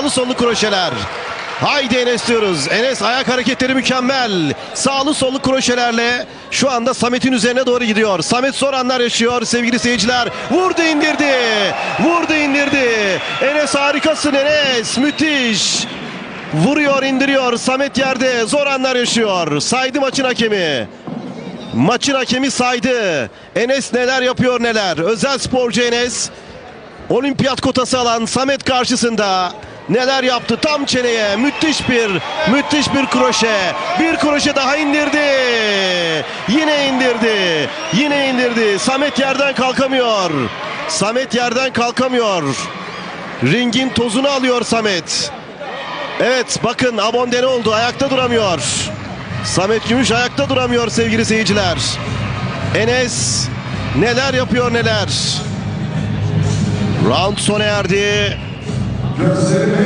Sağlı sollu kroşeler. Haydi Enes diyoruz. Enes ayak hareketleri mükemmel. Sağlı sollu kroşelerle şu anda Samet'in üzerine doğru gidiyor. Samet zor anlar yaşıyor sevgili seyirciler. Vurdu indirdi. Vurdu indirdi. Enes harikasın Enes. Müthiş. Vuruyor indiriyor. Samet yerde zor anlar yaşıyor. Saydı maçın hakemi. Maçın hakemi saydı. Enes neler yapıyor neler. Özel sporcu Enes. Olimpiyat kotası alan Samet karşısında neler yaptı tam çeneye? Müthiş bir müthiş bir kroşe. Bir kroşe daha indirdi. Yine indirdi. Yine indirdi. Samet yerden kalkamıyor. Samet yerden kalkamıyor. Ringin tozunu alıyor Samet. Evet bakın Abonde ne oldu? Ayakta duramıyor. Samet Gümüş ayakta duramıyor sevgili seyirciler. Enes neler yapıyor neler? Round sona erdi. Já sei bem